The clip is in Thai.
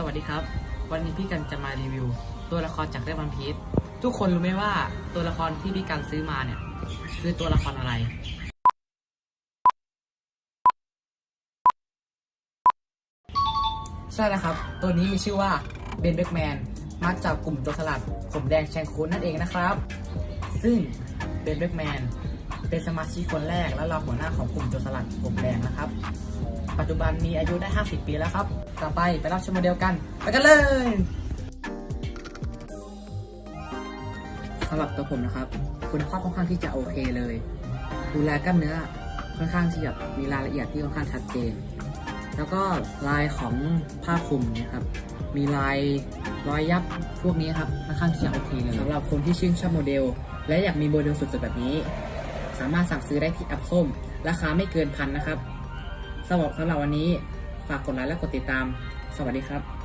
สวัสดีครับ วันนี้พี่กันจะมารีวิว ตัวละครจากเรื่องวันพีชทุกคนรู้ไหมว่าตัวละครที่พี่กันซื้อมาเนี่ย คือตัวละครอะไร ใช่แล้วครับ ตัวนี้มีชื่อว่าเบนเบกแมนมาจากกลุ่มโจรสลัดผมแดงแชงคูนนั่นเองนะครับ ซึ่งเบนเบกแมนเป็นสมาชิกคนแรกและเราหัวหน้าของกลุ่มโจรสลัดผมแดงนะครับ ปัจจุบันมีอายุได้ 50 ปีแล้วครับ ต่อไปไปรับชมโมเดลกัน ไปกันเลยสำหรับตัวผมนะครับ คุณภาพค่อนข้างที่จะโอเคเลย ดูแลกล้ามเนื้อค่อนข้างที่จะมีรายละเอียดที่ค่อนข้างชัดเจน แล้วก็ลายของผ้าคลุมนี่ยครับ มีลายรอยยับพวกนี้ครับค่อนข้างที่จะโอเคเลยสำหรับคนที่ชื่นชอบโมเดล และอยากมีโมเดลสุดๆแบบนี้ สามารถสั่งซื้อได้ที่แอปส้ม ราคาไม่เกินพันนะครับ สำหรับสำหรับวันนี้ฝากกดไลค์และกดติดตาม สวัสดีครับ